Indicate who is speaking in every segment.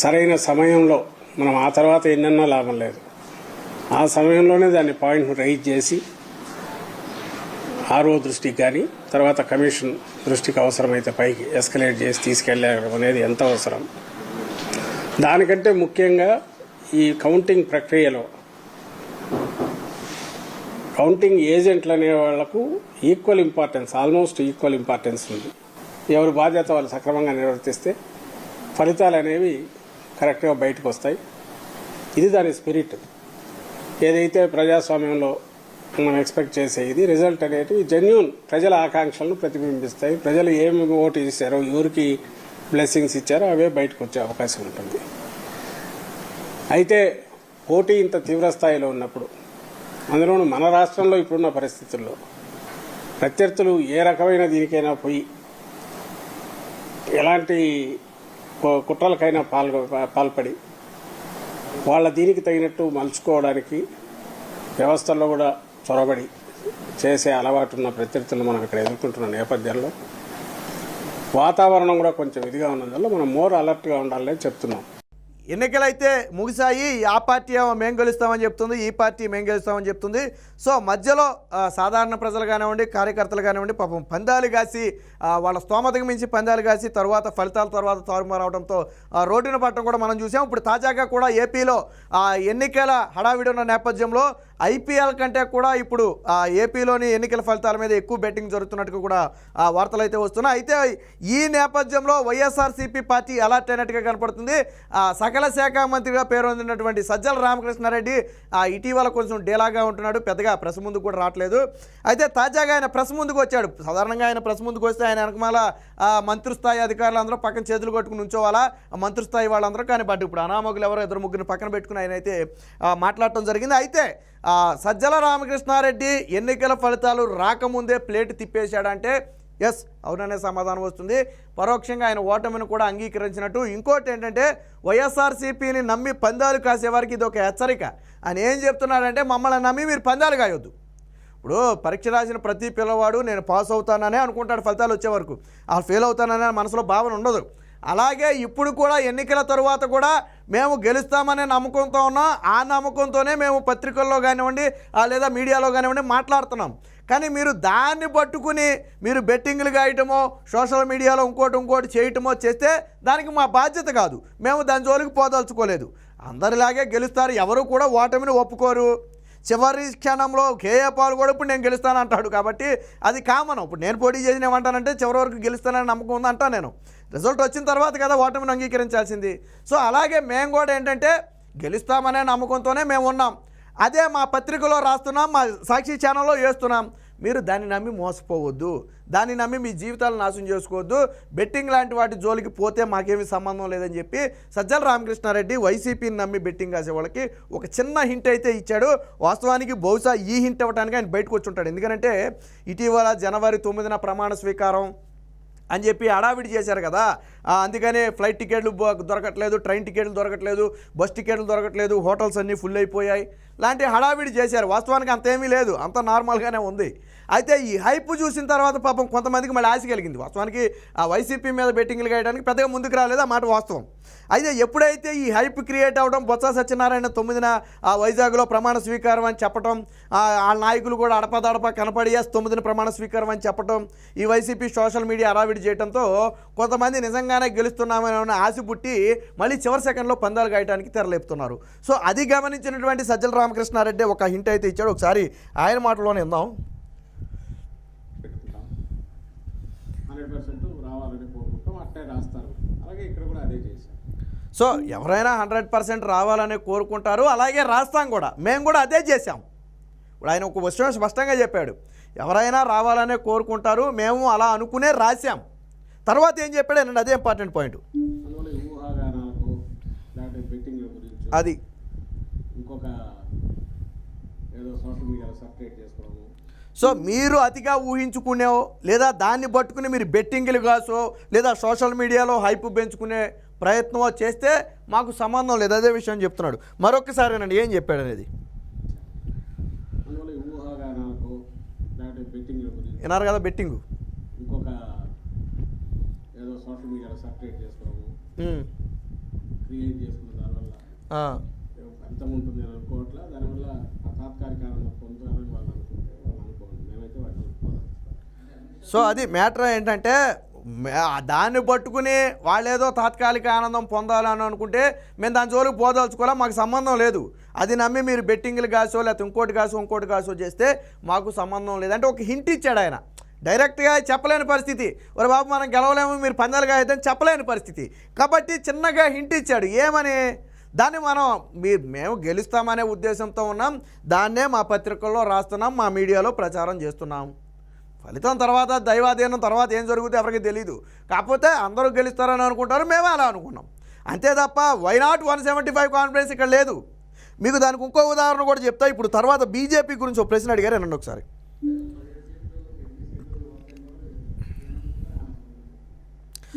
Speaker 1: సరైన సమయంలో మనం ఆ తర్వాత ఎన్నెన్నో లాభం లేదు. ఆ సమయంలోనే దాన్ని పాయింట్ రైజ్ చేసి ఆర్ఓ దృష్టికి కానీ తర్వాత కమిషన్ దృష్టికి అవసరమైతే పైకి ఎస్కలేట్ చేసి తీసుకెళ్ళడం అనేది ఎంత అవసరం? దానికంటే ముఖ్యంగా ఈ కౌంటింగ్ ప్రక్రియలో కౌంటింగ్ ఏజెంట్లు అనే వాళ్ళకు equal importance almost equal importance ఉంది. ఎవరి బాధ్యత వాళ్ళు సక్రమంగా నిర్వర్తిస్తే ఫలితాలు అనేవి కరెక్ట్గా బయటకు వస్తాయి ఇది దాని స్పిరిట్. ఏదైతే ప్రజాస్వామ్యంలో మనం ఎక్స్పెక్ట్ చేసేది రిజల్ట్ అనేటివి జెన్యున్ ప్రజల ఆకాంక్షలను ప్రతిబింబిస్తాయి. ప్రజలు ఏమి ఓటు చేశారో ఎవరికి బ్లెస్సింగ్స్ ఇచ్చారో అవే బయటకు వచ్చే అవకాశం ఉంటుంది. అయితే పోటీ ఇంత తీవ్ర స్థాయిలో ఉన్నప్పుడు అందులోనూ మన రాష్ట్రంలో ఇప్పుడున్న పరిస్థితుల్లో ప్రత్యర్థులు ఏ రకమైన దీనికైనా పోయి ఎలాంటి కుట్రలకైనా పాల్గొ పాల్పడి వాళ్ళ దీనికి తగినట్టు మలుచుకోవడానికి వ్యవస్థల్లో కూడా చొరబడి చేసే అలవాటు ఉన్న ప్రత్యర్థులు మనం ఇక్కడ ఎదుర్కొంటున్న నేపథ్యంలో వాతావరణం కూడా కొంచెం ఇదిగా ఉన్నందువల్ల మనం మోర్ అలర్ట్గా ఉండాలని చెప్తున్నాం.
Speaker 2: ఎన్నికలైతే ముగిశాయి ఆ పార్టీ ఏమో మేము గెలుస్తామని చెప్తుంది ఈ పార్టీ మేము గెలుస్తామని చెప్తుంది. సో మధ్యలో సాధారణ ప్రజలు కానివ్వండి కార్యకర్తలు కానివ్వండి పాపం పందాలు కాసి వాళ్ళ స్తోమతకు మించి పందాలు కాసి తర్వాత ఫలితాల తర్వాత తారుమారవడంతో రోడ్డున పట్టడం కూడా మనం చూసాం. ఇప్పుడు తాజాగా కూడా ఏపీలో ఎన్నికల హడావిడి ఉన్న నేపథ్యంలో ఐపీఎల్ కంటే కూడా ఇప్పుడు ఏపీలోని ఎన్నికల ఫలితాల మీద ఎక్కువ బెట్టింగ్ జరుగుతున్నట్టుగా కూడా ఆ, వార్తలు అయితే వస్తున్నాయి. అయితే ఈ నేపథ్యంలో వైఎస్ఆర్సీపీ పార్టీ అలర్ట్ అయినట్టుగా కనపడుతుంది. సకల శాఖ మంత్రిగా పేరొందినటువంటి సజ్జల రామకృష్ణారెడ్డి ఇటీవల కొంచెం డేలాగా ఉంటున్నాడు. పెద్దగా ప్రెస్ ముందుకు కూడా రావట్లేదు. అయితే తాజాగా ఆయన ప్రెస్ ముందుకు వచ్చాడు. సాధారణంగా ఆయన ప్రెస్ ముందుకు వస్తే ఆయన వెనకమాల మంత్రిస్థాయి మంత్రి స్థాయి అధికారులు అందరూ పక్కన చేతులు కొట్టుకుని ఉంచోవాలా ఆ మంత్రి స్థాయి వాళ్ళందరూ కానీ బట్ ఇప్పుడు అనామకులు ఎవరో ఇద్దరు ముగ్గురిని పక్కన పెట్టుకుని ఆయన అయితే మాట్లాడటం జరిగింది. అయితే సజ్జల రామకృష్ణారెడ్డి ఎన్నికల ఫలితాలు రాకముందే ప్లేట్ తిప్పేశాడంటే ఎస్ అవుననే సమాధానం వస్తుంది. పరోక్షంగా ఆయన ఓటమిని కూడా అంగీకరించినట్టు. ఇంకోటి ఏంటంటే వైఎస్ఆర్సీపీని నమ్మి పందాలు కాసేవారికి ఇది ఒక హెచ్చరిక. ఆయన ఏం చెప్తున్నాడంటే మమ్మల్ని నమ్మి మీరు పందాలు కాయొద్దు. ఇప్పుడు పరీక్ష రాసిన ప్రతి పిల్లవాడు నేను పాస్ అవుతాననే అనుకుంటాడు ఫలితాలు వచ్చే వరకు. ఆ ఫెయిల్ అవుతాననే మనసులో భావన ఉండదు. అలాగే ఇప్పుడు కూడా ఎన్నికల తరువాత కూడా మేము గెలుస్తామనే నమ్మకంతో ఉన్నాం ఆ నమ్మకంతోనే మేము పత్రికల్లో కానివ్వండి లేదా మీడియాలో కానివ్వండి మాట్లాడుతున్నాం. కానీ మీరు దాన్ని పట్టుకుని మీరు బెట్టింగ్లు గాయటమో సోషల్ మీడియాలో ఇంకోటి ఇంకోటి చేయటమో చేస్తే దానికి మా బాధ్యత కాదు. మేము దాని జోలికి పోదలుచుకోలేదు. అందరిలాగే గెలుస్తారు ఎవరు కూడా ఓటమిని ఒప్పుకోరు. చివరి క్షణంలో కేఏ పాల్ కూడా ఇప్పుడు నేను గెలుస్తాను అంటాడు కాబట్టి అది కామన్ ఇప్పుడు నేను పోటీ చేసిన ఏమంటానంటే చివరి వరకు గెలుస్తానని నమ్మకం ఉంది అంటా నేను. రిజల్ట్ వచ్చిన తర్వాత కదా ఓటమిని అంగీకరించాల్సింది. సో అలాగే మేము కూడా ఏంటంటే గెలుస్తామనే నమ్మకంతోనే మేము ఉన్నాం. అదే మా పత్రికలో రాస్తున్నాం మా సాక్షి ఛానల్లో వేస్తున్నాం. మీరు దాన్ని నమ్మి మోసపోవద్దు. దాన్ని నమ్మి మీ జీవితాలను నాశనం చేసుకోవద్దు. బెట్టింగ్ లాంటి వాటి జోలికి పోతే మాకేమి సంబంధం లేదని చెప్పి సజ్జల రామకృష్ణారెడ్డి వైసీపీని నమ్మి బెట్టింగ్ కాసే వాళ్ళకి ఒక చిన్న హింట్ అయితే ఇచ్చాడు. వాస్తవానికి బహుశా ఈ హింట్ ఇవ్వడానికి ఆయన బయటకు వచ్చి ఉంటాడు ఎందుకంటే ఇటీవల జనవరి తొమ్మిదిన ప్రమాణ స్వీకారం అని చెప్పి హడావిడి చేశారు కదా. అందుకనే ఫ్లైట్ టికెట్లు దొరకట్లేదు ట్రైన్ టికెట్లు దొరకట్లేదు బస్ టికెట్లు దొరకట్లేదు హోటల్స్ అన్నీ ఫుల్ అయిపోయాయి. లాంటి హడావిడి చేశారు. వాస్తవానికి అంతేమీ లేదు. అంత నార్మల్గానే ఉంది. అయితే ఈ హైప్ చూసిన తర్వాత పాపం కొంతమందికి మళ్ళీ ఆశ కలిగింది. వాస్తవానికి ఆ వైసీపీ మీద బెట్టింగ్లు వేయడానికి పెద్దగా ముందుకు రాలేదు ఆ మాట వాస్తవం. అయితే ఎప్పుడైతే ఈ హైప్ క్రియేట్ అవ్వడం బొత్స సత్యనారాయణ తొమ్మిదిన ఆ వైజాగ్లో ప్రమాణ స్వీకారం అని చెప్పడం ఆ నాయకులు కూడా అడపదడప కనపడి తొమ్మిదిన ప్రమాణ స్వీకారం అని చెప్పటం ఈ వైసీపీ సోషల్ మీడియా హడావిడి చేయడంతో కొంతమంది నిజంగా నిజంగానే గెలుస్తున్నామని ఆశ పుట్టి మళ్ళీ చివరి సెకండ్లో పందాలు గాయటానికి తెరలేపుతున్నారు. సో అది గమనించినటువంటి సజ్జల రామకృష్ణారెడ్డి ఒక హింట్ అయితే ఇచ్చాడు. ఒకసారి ఆయన మాటలోనే
Speaker 1: చేశాం
Speaker 2: సో ఎవరైనా హండ్రెడ్ పర్సెంట్ రావాలని కోరుకుంటారు. అలాగే రాస్తాం కూడా. మేము కూడా అదే చేశాం. ఇప్పుడు ఆయన ఒక విషయం స్పష్టంగా చెప్పాడు. ఎవరైనా రావాలనే కోరుకుంటారు. మేము అలా అనుకునే రాశాం. తర్వాత ఏం చెప్పాడు? అనండి అదే ఇంపార్టెంట్ పాయింట్ అది.
Speaker 1: ఇంకొక ఏదో సోషల్ మీడియాలో సపరేట్ చేసుకోవడము.
Speaker 2: సో మీరు అతిగా ఊహించుకునేవో లేదా దాన్ని పట్టుకుని మీరు బెట్టింగ్లు కాసో లేదా సోషల్ మీడియాలో హైప్ పెంచుకునే ప్రయత్నమో చేస్తే మాకు సంబంధం లేదు. అదే విషయం చెప్తున్నాడు. మరొకసారేనండి ఏం చెప్పాడు అనేది? విన్నారు కదా బెట్టింగ్
Speaker 1: ఏదో సోషల్ మీడియాలో చేసుకోవడము. క్రియేట్
Speaker 2: ఆ.
Speaker 1: ఫలితం ఉంటుంది అని అనుకోవట్ల దానివల్ల ఆ తాత్కాలిక ఆనందం పొందుతారని వాళ్ళు అనుకుంటే వాళ్ళు అనుకోండి. మేమైతే వాటిని అనుకోవాలి
Speaker 2: సో అది మ్యాటర్ ఏంటంటే దాన్ని పట్టుకుని వాళ్ళేదో తాత్కాలిక ఆనందం పొందాలని అనుకుంటే మేము దాని జోలికి పోదలుచుకోవాలా? మాకు సంబంధం లేదు. అది నమ్మి మీరు బెట్టింగ్లు కాసో లేకపోతే ఇంకోటి కాసో ఇంకోటి కాసో చేస్తే మాకు సంబంధం లేదు. అంటే ఒక హింట్ ఇచ్చాడు ఆయన. డైరెక్ట్గా చెప్పలేని పరిస్థితి. ఒరే బాబు మనం గెలవలేము మీరు పందాలుగా అయితే చెప్పలేని పరిస్థితి. కాబట్టి చిన్నగా హింట్ ఇచ్చాడు. ఏమని? దాన్ని మనం మీ మేము గెలుస్తామనే ఉద్దేశంతో ఉన్నాం. దాన్నే మా పత్రికల్లో రాస్తున్నాం మా మీడియాలో ప్రచారం చేస్తున్నాం. ఫలితం తర్వాత దైవాధీనం తర్వాత ఏం జరుగుతుందో ఎవరికి తెలియదు కాకపోతే అందరూ గెలుస్తారని అనుకుంటారు మేము అలా అనుకున్నాం. అంతే తప్ప why not one seventy five confidence ఇక్కడ లేదు. మీకు దానికి ఇంకో ఉదాహరణ కూడా చెప్తా. ఇప్పుడు తర్వాత బీజేపీ గురించి ఒక ప్రశ్న అడిగారు నన్ను ఒకసారి.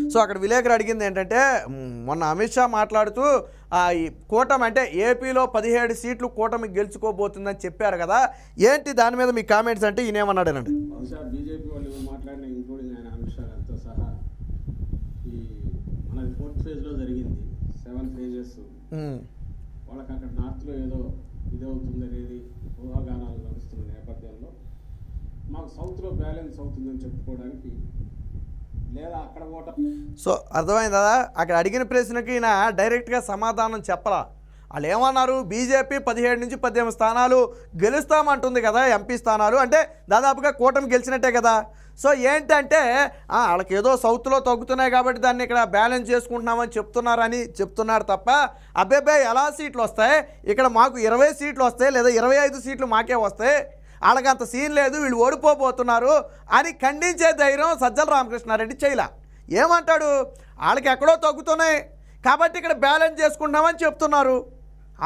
Speaker 2: సో అక్కడ విలేకరు అడిగింది ఏంటంటే మొన్న అమిత్ షా మాట్లాడుతూ ఆ, ఈ కూటమి అంటే ఏపీలో పదిహేడు సీట్లు కూటమి గెలుచుకోబోతుందని చెప్పారు కదా ఏంటి దాని మీద మీ కామెంట్స్ అంటే ఈయనేమన్నాడేనండి?
Speaker 1: బీజేపీ వాళ్ళు మాట్లాడిన ఇంక్లూడింగ్ ఆయన అమిత్ షా గారితో సహా ఈ మన ఫోర్త్ ఫేజ్లో జరిగింది సెవెన్ ఫేజెస్. వాళ్ళకి అక్కడ నార్త్లో ఏదో ఇదవుతుంది అనేది ఊహాగానాలు నడుస్తున్న నేపథ్యంలో మాకు సౌత్లో బ్యాలెన్స్ అవుతుందని చెప్పుకోవడానికి
Speaker 2: సో అర్థమైందా? అక్కడ అడిగిన ప్రశ్నకి ఈయన డైరెక్ట్గా సమాధానం చెప్పరా వాళ్ళు ఏమన్నారు? బీజేపీ పదిహేడు నుంచి పద్దెనిమిది స్థానాలు గెలుస్తామంటుంది కదా ఎంపీ స్థానాలు. అంటే దాదాపుగా కూటమి గెలిచినట్టే కదా. సో ఏంటంటే వాళ్ళకి ఏదో సౌత్లో తగ్గుతున్నాయి కాబట్టి దాన్ని ఇక్కడ బ్యాలెన్స్ చేసుకుంటున్నామని చెప్తున్నారని చెప్తున్నారు తప్ప అబ్బాయి ఎలా సీట్లు వస్తాయి? ఇక్కడ మాకు ఇరవై సీట్లు వస్తాయి లేదా ఇరవై ఐదు సీట్లు మాకే వస్తాయి? వాళ్ళకి అంత సీన్ లేదు వీళ్ళు ఓడిపోబోతున్నారు అని ఖండించే ధైర్యం సజ్జల రామకృష్ణారెడ్డి చేయలే. ఏమంటాడు? వాళ్ళకి ఎక్కడో తగ్గుతున్నాయి. కాబట్టి ఇక్కడ బ్యాలెన్స్ చేసుకుంటామని చెప్తున్నారు.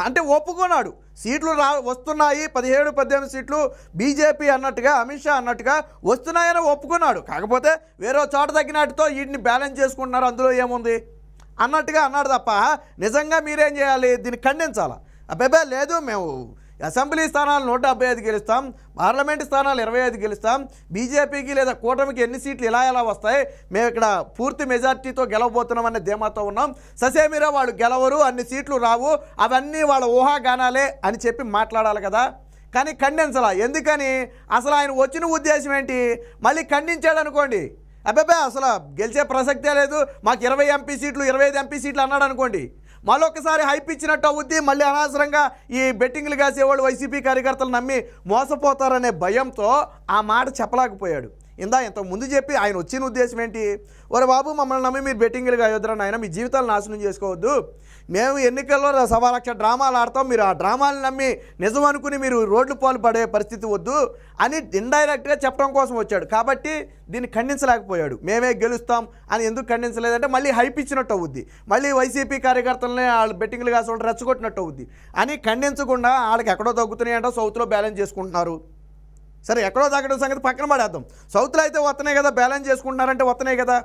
Speaker 2: అంటే ఒప్పుకున్నాడు. సీట్లు రా వస్తున్నాయి పదిహేడు పద్దెనిమిది సీట్లు బీజేపీ అన్నట్టుగా అమిత్ షా అన్నట్టుగా వస్తున్నాయని ఒప్పుకున్నాడు. కాకపోతే వేరే చోట తగ్గినట్టుతో వీటిని బ్యాలెన్స్ చేసుకుంటున్నారు. అందులో ఏముంది? అన్నట్టుగా అన్నాడు తప్ప నిజంగా మీరేం చేయాలి? దీన్ని ఖండించాలా? అబ్బాయి లేదు మేము అసెంబ్లీ స్థానాలు నూట డెబ్బై ఐదు గెలుస్తాం. పార్లమెంట్ స్థానాలు ఇరవై ఐదు గెలుస్తాం. బీజేపీకి లేదా కూటమికి ఎన్ని సీట్లు ఇలా ఎలా వస్తాయి? మేము ఇక్కడ పూర్తి మెజార్టీతో గెలవబోతున్నాం అనే ధీమాతో ఉన్నాం. ససేమిరా వాళ్ళు గెలవరు అన్ని సీట్లు రావు అవన్నీ వాళ్ళ ఊహాగానాలే అని చెప్పి మాట్లాడాలి కదా. కానీ ఖండించాల. ఎందుకని? అసలు ఆయన వచ్చిన ఉద్దేశం ఏంటి? మళ్ళీ ఖండించాడు అనుకోండి. అబ్బాబే అసలు గెలిచే ప్రసక్తే లేదు. మాకు ఇరవై ఎంపీ సీట్లు ఇరవై ఐదు ఎంపీ సీట్లు అన్నాడు అనుకోండి. మరొకసారి హైప్ ఇచ్చినట్టు అవుద్ది. మళ్ళీ అనవసరంగా ఈ బెట్టింగ్లు కాసేవాళ్ళు వైసీపీ కార్యకర్తలు నమ్మి మోసపోతారనే భయంతో ఆ మాట చెప్పలేకపోయాడు. ఇందా ఇంత ముందు చెప్పి ఆయన వచ్చిన ఉద్దేశం ఏంటి? ఒరే బాబు మమ్మల్ని నమ్మి మీరు బెట్టింగ్లు కాయొద్దురని ఆయన మీ జీవితాలు నాశనం చేసుకోవద్దు. మేము ఎన్నికల్లో సవా లక్ష డ్రామాలు ఆడతాం మీరు ఆ డ్రామాలు నమ్మి నిజం అనుకుని మీరు రోడ్లు పాలు పడే పరిస్థితి వద్దు అని ఇండైరెక్ట్గా చెప్పడం కోసం వచ్చాడు. కాబట్టి దీన్ని ఖండించలేకపోయాడు. మేమే గెలుస్తాం అని ఎందుకు ఖండించలేదంటే మళ్ళీ హైప్ ఇచ్చినట్టు అవుద్ది. మళ్ళీ వైసీపీ కార్యకర్తలనే వాళ్ళు బెట్టింగ్లు కాసి రెచ్చగొట్టినట్టు అవుద్ది. అని ఖండించకుండా వాళ్ళకి ఎక్కడో తగ్గుతున్నాయంట సౌత్లో బ్యాలెన్స్ చేసుకుంటున్నారు. సరే ఎక్కడో తగ్గడం సంగతి పక్కన పడేద్దాం. సౌత్లో అయితే వస్తున్నాయి కదా బ్యాలెన్స్ చేసుకుంటున్నారంటే వస్తున్నాయి కదా.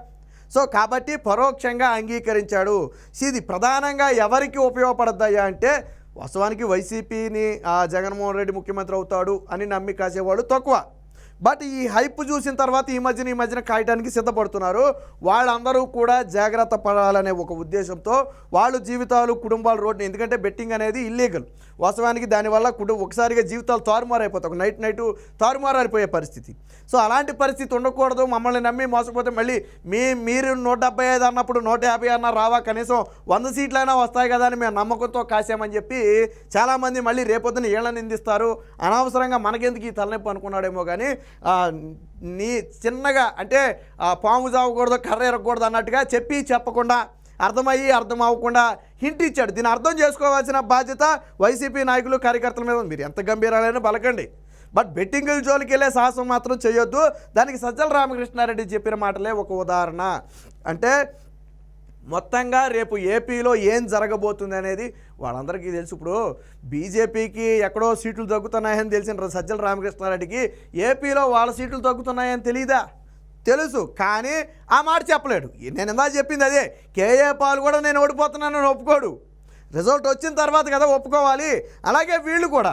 Speaker 2: సో కాబట్టి పరోక్షంగా అంగీకరించాడు. ఇది ప్రధానంగా ఎవరికి ఉపయోగపడద్దయ్యా అంటే వాస్తవానికి వైసీపీని ఆ, జగన్మోహన్ రెడ్డి ముఖ్యమంత్రి అవుతాడు అని నమ్మి కాసేవాడు తక్కువ. బట్ ఈ హైప్ చూసిన తర్వాత ఈ మధ్యన ఈ మధ్యన కాయటానికి సిద్ధపడుతున్నారు. వాళ్ళందరూ కూడా జాగ్రత్త పడాలనే ఒక ఉద్దేశంతో వాళ్ళు జీవితాలు కుటుంబాలు రోడ్డు ఎందుకంటే బెట్టింగ్ అనేది ఇల్లీగల్. వాస్తవానికి దానివల్ల కుటుంబ ఒకసారిగా జీవితాలు తారుమారు ఒక నైట్ నైట్ తారుమారైపోయే పరిస్థితి. సో అలాంటి పరిస్థితి ఉండకూడదు. మమ్మల్ని నమ్మి మోసపోతే మళ్ళీ మీ మీరు నూట డెబ్బై ఐదు అన్నప్పుడు నూట యాభై అన్న రావా? కనీసం వంద సీట్లైనా వస్తాయి కదా అని మేము నమ్మకంతో కాసామని చెప్పి చాలామంది మళ్ళీ రేపొద్దున ఏళ్ళని నిందిస్తారు. అనవసరంగా మనకెందుకు ఈ తలనొప్పి అనుకున్నాడేమో కానీ నీ చిన్నగా అంటే పాము చావకూడదు కర్ర ఎరగకూడదు అన్నట్టుగా చెప్పి చెప్పకుండా అర్థమయ్యి అర్థం అవ్వకుండా హింట్ ఇచ్చాడు. దీన్ని అర్థం చేసుకోవాల్సిన బాధ్యత వైసీపీ నాయకులు కార్యకర్తల మీద ఉంది. మీరు ఎంత గంభీరాలైనా బలకండి బట్ బెట్టింగుల జోలికి వెళ్ళే సాహసం మాత్రం చేయొద్దు. దానికి సజ్జల రామకృష్ణారెడ్డి చెప్పిన మాటలే ఒక ఉదాహరణ. అంటే మొత్తంగా రేపు ఏపీలో ఏం జరగబోతుంది అనేది వాళ్ళందరికీ తెలుసు. ఇప్పుడు బీజేపీకి ఎక్కడో సీట్లు తగ్గుతున్నాయని తెలిసిన సజ్జల రామకృష్ణారెడ్డికి ఏపీలో వాళ్ళ సీట్లు తగ్గుతున్నాయని తెలియదా తెలుసు కానీ ఆ మాట చెప్పలేడు. నేను ఇందా చెప్పింది అదే. కేఏ పాల్ కూడా నేను ఓడిపోతున్నానని ఒప్పుకోడు. రిజల్ట్ వచ్చిన తర్వాత కదా ఒప్పుకోవాలి. అలాగే వీళ్ళు కూడా.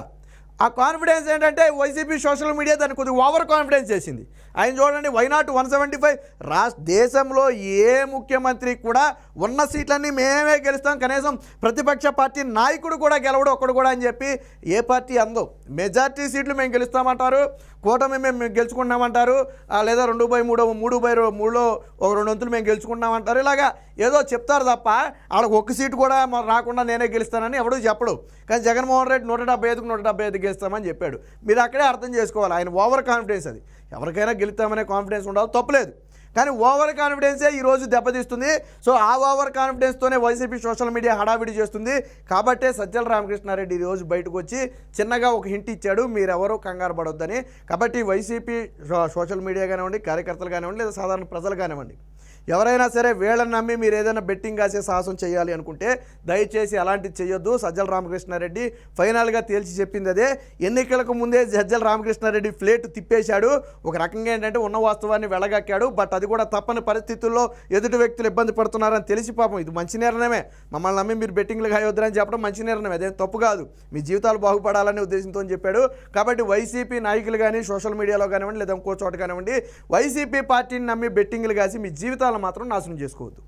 Speaker 2: ఆ కాన్ఫిడెన్స్ ఏంటంటే వైసీపీ సోషల్ మీడియా దాన్ని కొద్దిగా ఓవర్ కాన్ఫిడెన్స్ చేసింది. ఆయన చూడండి why not one seventy five రాష్ట్ర దేశంలో ఏ ముఖ్యమంత్రి కూడా ఉన్న సీట్లన్నీ మేమే గెలుస్తాం. కనీసం ప్రతిపక్ష పార్టీ నాయకుడు కూడా గెలవడు ఒక్కడు కూడా అని చెప్పి ఏ పార్టీ అందో. మెజార్టీ సీట్లు మేము గెలుస్తామంటారు. కూటమి మేము గెలుచుకున్నామంటారు లేదా రెండు బై మూడో మూడు బై రో- మూడులో ఒక రెండు వంతులు మేము గెలుచుకుంటామంటారు ఇలాగా ఏదో చెప్తారు తప్ప వాళ్ళకి ఒక్క సీటు కూడా రాకుండా నేనే గెలుస్తానని ఎవడూ చెప్పడు. కానీ జగన్మోహన్ రెడ్డి నూట డెబ్బై ఐదుకు నూట డెబ్బై ఐదు గెలుస్తామని చెప్పాడు. మీరు అక్కడే అర్థం చేసుకోవాలి. ఆయన ఓవర్ కాన్ఫిడెన్స్ అది. ఎవరికైనా గెలుస్తామనే కాన్ఫిడెన్స్ ఉండాలి తప్పలేదు కానీ ఓవర్ కాన్ఫిడెన్సే ఈరోజు దెబ్బతీస్తుంది. సో ఆ ఓవర్ కాన్ఫిడెన్స్తోనే వైసీపీ సోషల్ మీడియా హడావిడి చేస్తుంది. కాబట్టే సజ్జల రామకృష్ణారెడ్డి ఈరోజు బయటకు వచ్చి చిన్నగా ఒక హింట్ ఇచ్చాడు. మీరెవరూ కంగారు పడొద్దని. కాబట్టి వైసీపీ సోషల్ మీడియా కానివ్వండి కార్యకర్తలు కానివ్వండి లేదా సాధారణ ప్రజలు కానివ్వండి ఎవరైనా సరే వీళ్ళని నమ్మి మీరు ఏదైనా బెట్టింగ్ కాసే సాహసం చేయాలి అనుకుంటే దయచేసి అలాంటిది చేయొద్దు. సజ్జల రామకృష్ణారెడ్డి ఫైనల్గా తేల్చి చెప్పింది అదే. ఎన్నికలకు ముందే సజ్జల రామకృష్ణారెడ్డి ప్లేట్ తిప్పేశాడు. ఒక రకంగా ఏంటంటే ఉన్న వాస్తవాన్ని వెళ్ళగక్కాడు బట్ అది కూడా తప్పని పరిస్థితుల్లో ఎదుటి వ్యక్తులు ఇబ్బంది పడుతున్నారని తెలిసి పాపం. ఇది మంచి నిర్ణయమే. మమ్మల్ని నమ్మి మీరు బెట్టింగ్లు కాయొద్దని చెప్పడం మంచి నిర్ణయం అదేం తప్పు కాదు. మీ జీవితాలు బాగుపడాలనే ఉద్దేశంతో చెప్పాడు. కాబట్టి వైసీపీ నాయకులు కానీ సోషల్ మీడియాలో కానివ్వండి లేదా ఇంకో చోట కానివ్వండి వైసీపీ పార్టీని నమ్మి బెట్టింగ్లు కాసి మీ జీవితాలు మాత్రం నాశనం చేసుకోవద్దు.